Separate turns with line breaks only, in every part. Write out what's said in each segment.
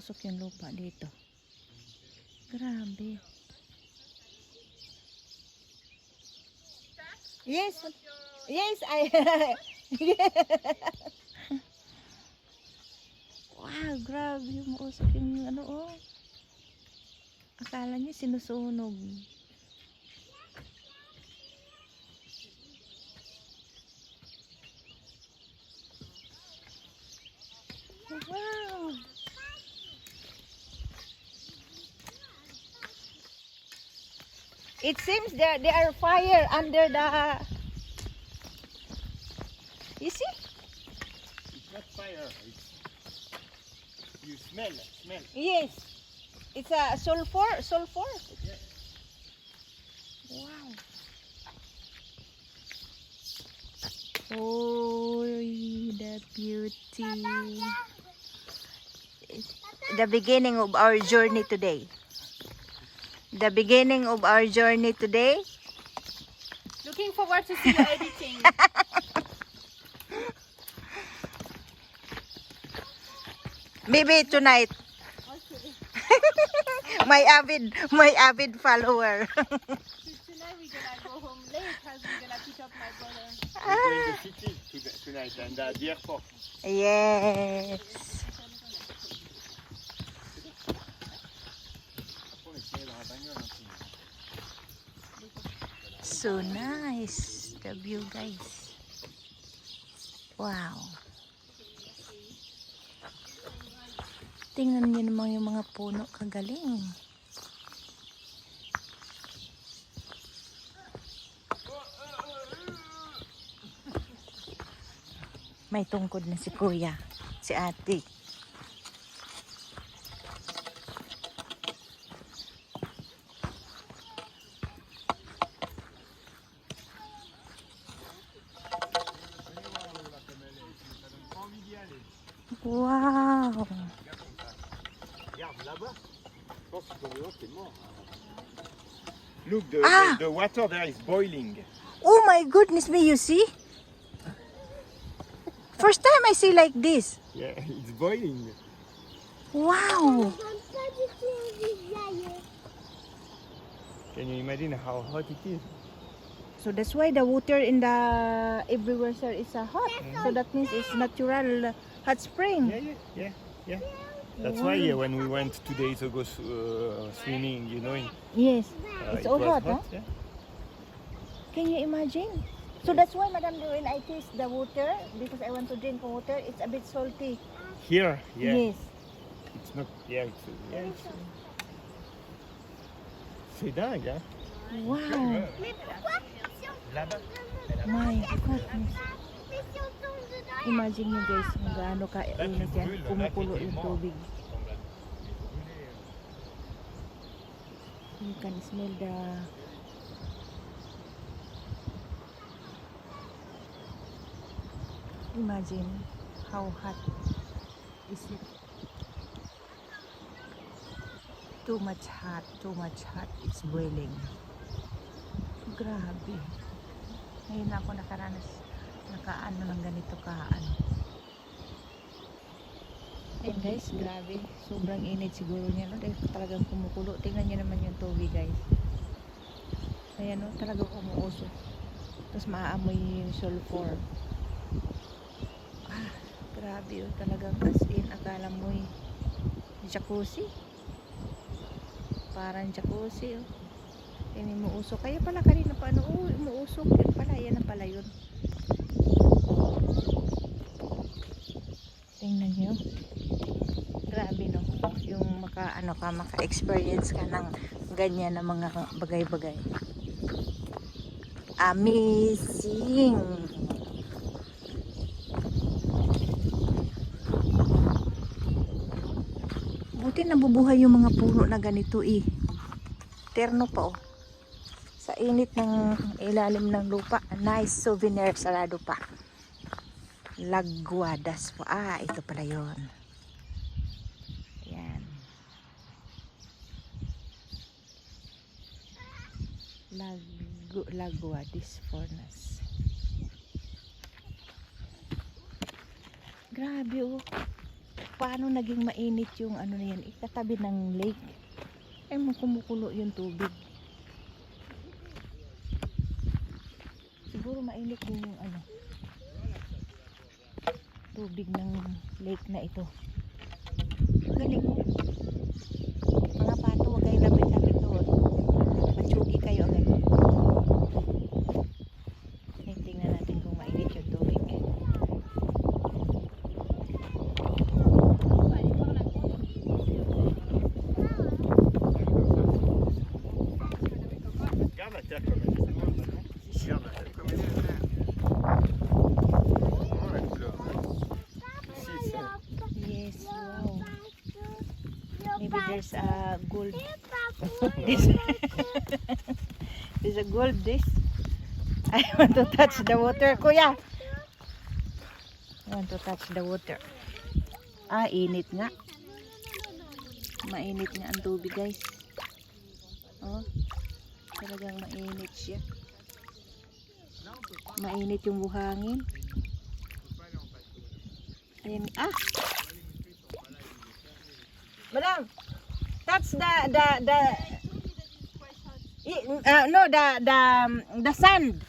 umuusok yung lupa dito. Grabe. Yes. Yes, I Wow, grabe umuusok yung ano oh. Akala niya sinusunog. Wow. It seems there there are fire under the You see?
It's not fire. It's you smell, smell.
Yes. It's a sulfur, sulfur.
Yeah.
Wow. Oh, the beauty. It's the beginning of our journey today. The beginning of our journey today.
Looking forward to see your editing.
Maybe tonight. my avid, my avid follower.
Tonight we're gonna go home late because we're gonna pick up my brother.
We're going to city tonight and uh, the airport.
yes. So nice. The view, guys. Wow. Tingnan niyo naman yung mga puno. Kagaling. May tungkod na si kuya. Si ate.
Là-bas. Je pense que ton vélo, t'es mort. Look, the,
Ah!
the, the water there is boiling.
Oh my goodness me, you see? First time I see like this.
Yeah, it's boiling.
Wow.
Can you imagine how hot it is?
So that's why the water in the everywhere sir is uh, hot. So that means it's natural hot spring.
Yeah, yeah, yeah, yeah. That's why yeah, when we went two days ago uh, swimming, you know,
Yes.
uh,
It's
it
all hot,
hot.
huh?
Yeah.
Can you imagine? So that's why madam when I taste the water because I want to drink water, it's a bit salty.
Here, yeah,
Yes.
it's not. Yeah, it's. Yeah, it's c'est dingue, hein?
Wow. My goodness. Imagine nyo guys kung gaano ka-init yan. Kumukulo yung tubig. You can smell the Imagine how hot is it. Too much hot, too much hot. It's boiling. Grabe. Ngayon ako nakaranas, nakaano ng ganito ka ano. Ayun guys, grabe. Sobrang init siguro niya. No? Talagang kumukulo. Tingnan niyo naman yung tubig guys. Ayan no, talagang umuusok. Tapos maaamoy yung sulfur. Ah, grabe oh. Talagang as in, akala mo eh, jacuzzi. Parang jacuzzi oh. Yan umuusok. Kaya pala kanina pa ano, umuusok. Yan pala, yan na pala yun. Tingnan nyo. Grabe no. Yung maka, ano ka, maka-experience ka ng ganyan na mga bagay-bagay. Amazing! Buti nabubuhay yung mga puno na ganito eh. Terno pa oh. Sa init ng ilalim ng lupa. Nice souvenir sarado pa. Lagwadas po. Ah, ito pala yun. Ayan. Lagwadis Furnace. Grabe oh. paano naging mainit yung ano na yan, ikatabi ng lake. Ay, kumukulo yung tubig. Siguro mainit din yung ano, tubig ng lake na ito. Galing mo. Gold. this, there's a gold this. I want to touch the water, kuya. I want to touch the water. Ah, init nga. Mainit nga ang tubig, guys. Oh, talagang mainit siya. Mainit yung buhangin. Ayan. Ah! Madam, that's the the the uh, no the the um, the sand.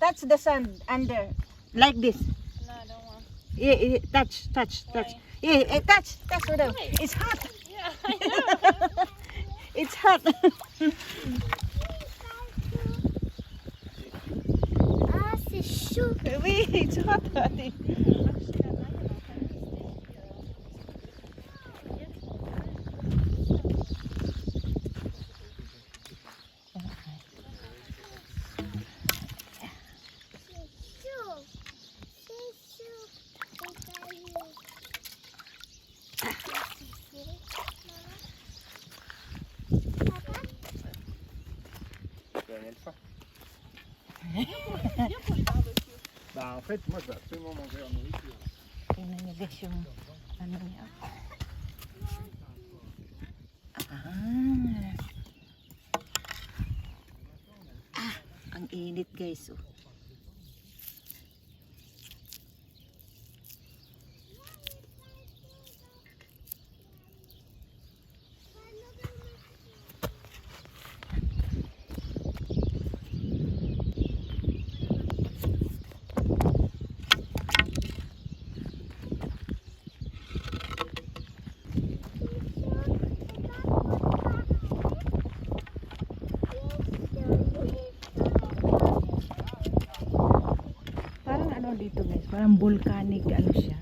That's the sand under like this.
No, I don't want.
Yeah, yeah, touch, touch, touch. Yeah, eh, touch, touch, madam. It's hot.
Yeah, I know.
It's hot.
Ah, c'est chaud.
oui, it's hot. honey.
Bah, en fait, moi, je vais absolument manger en nourriture.
Guys yung ano niya. Ah. Ah, ang init guys. Oh. Parang ano dito guys, parang volcanic ano siya.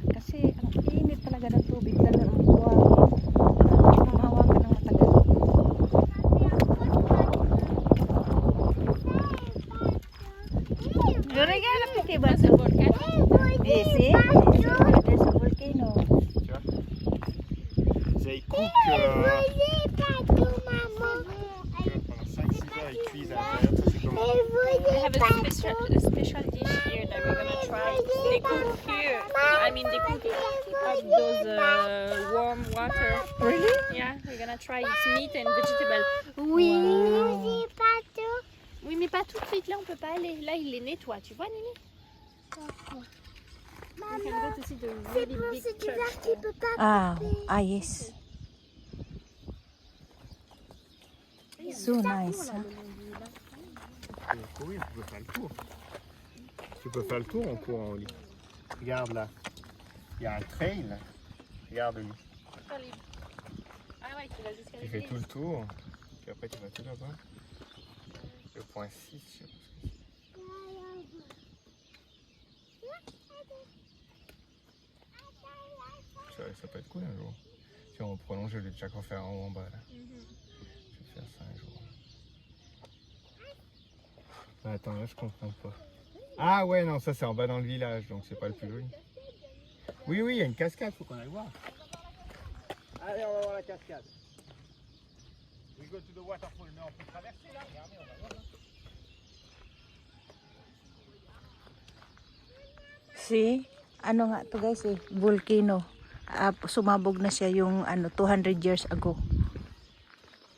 Là, on peut pas aller. Là, il les nettoie. Tu vois, Nini?
C'est
really
pour
big
ce
church.
hiver qui peut pas
Ah, ah yes. So nice.
Tu peux courir, tu peux faire le tour. Tu peux faire le tour en courant au lit. Regarde là. Il y a un trail. Regarde lui.
Ah ouais, tu vas jusqu'à
Tu fais tout le tour. Puis après, tu vas tout là-bas. Le point 6, je sais pas. Ça, ça peut être cool un jour. Si on prolonge, je l'ai déjà qu'à faire en haut en bas là. Je vais faire ça un jour. Bah, attends, là je comprends pas. Ah ouais, non, ça c'est en bas dans le village, donc c'est pas le plus joli. Oui, oui, il y a une cascade, faut qu'on aille voir. Allez, on va voir la cascade. We go to the waterfall, mais on peut traverser là, regardez, on va voir. là.
See? Ano nga to guys eh, volcano. Ah, sumabog na siya yung ano 200 years ago.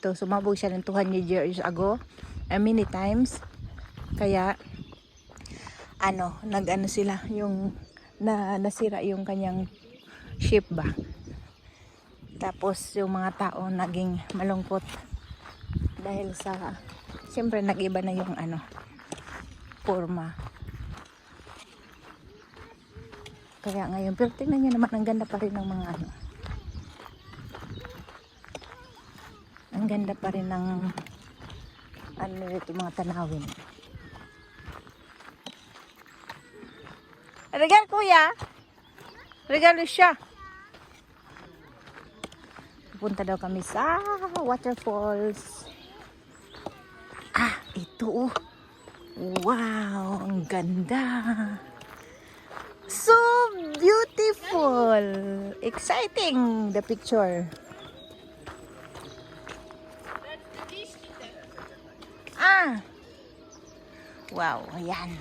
To sumabog siya ng 200 years ago. Uh, many times. Kaya ano, nag-ano sila yung na nasira yung kanyang ship ba. Tapos yung mga tao naging malungkot dahil sa siyempre nag-iba na yung ano forma. Kaya ngayon, pero tingnan nyo naman, ang ganda pa rin ng mga ano. Ang ganda pa rin ng ano nito, mga tanawin. Regal, kuya. Regalo siya. Pupunta daw kami sa waterfalls. Ah, ito oh. Wow, ang ganda. So beautiful. Exciting the picture. Ah. Wow, ayan.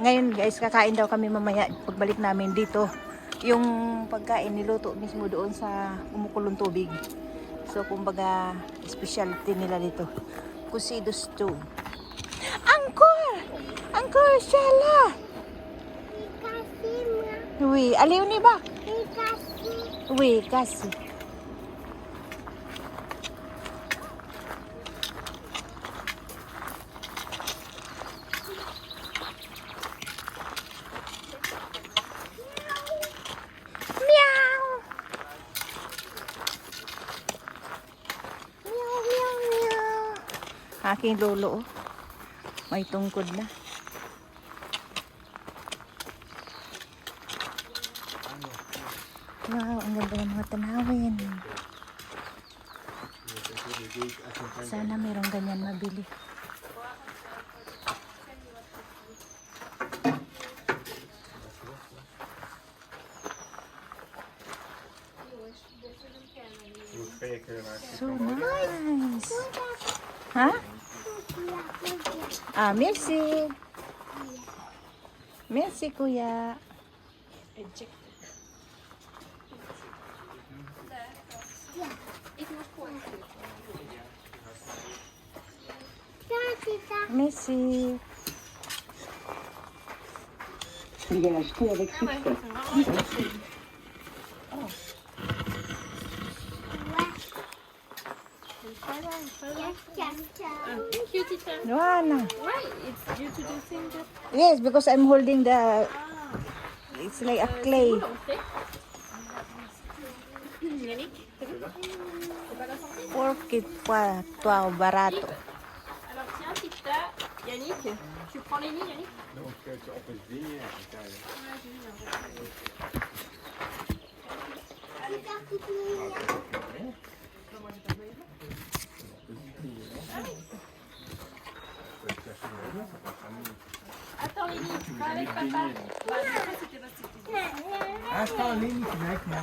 Ngayon guys, kakain daw kami mamaya pagbalik namin dito. Yung pagkain niluto mismo doon sa kumukulong tubig. So kumbaga, specialty nila dito. Kusido stew. Angkor! Angkor Shala!
Dikasih.
Wi, kasi. Meow! Meow, meow, meow. Aking lolo, oh. May tungkod na. Wow, ang ganda ng mga tanawin. Sana mayroong ganyan mabili. So nice. Ha? Ah, merci. Merci, kuya. Merci.
Cute, teacher.
Joanna.
Why? It's due to the thing that
Yes, because I'm holding the... It's like a clay.
on fait. Yannick, t'as Yannick, tu prends les nids, Yannick?
Donc, euh, on peut se baigner à.
Ouais,
j'ai vu, Attends, Lily, tu vas avec
papa.
Attends, hein, Lily, tu vas avec moi.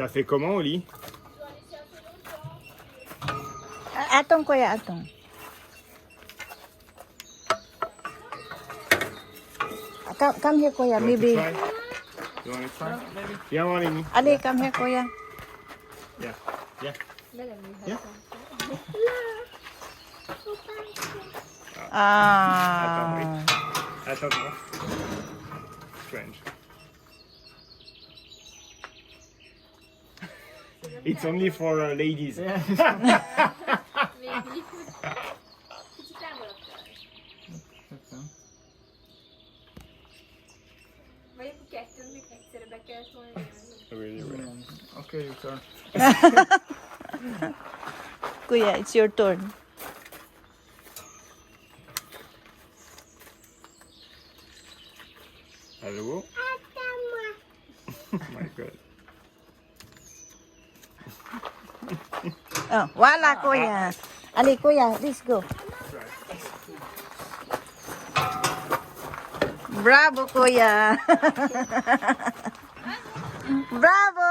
T'as fait comment au lit
euh, Attends, quoi, attends. Come, come here,
Koya,
maybe.
You want to try? Viens voir Lenny.
Allez, come here, Koya.
Yeah, yeah. Yeah.
Ah.
Attends, oui. Attends, It's only for uh, ladies. Really, really.
Okay, your turn.
Kuya, it's your turn. Oh, wala kuya. Ali kuya, let's go. Bravo kuya. Bravo.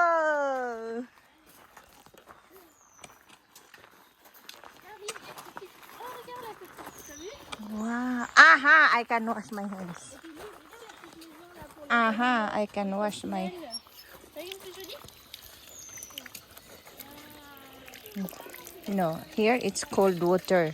Wow. Aha, I can wash my hands. Aha, I can wash my No, here it's cold water.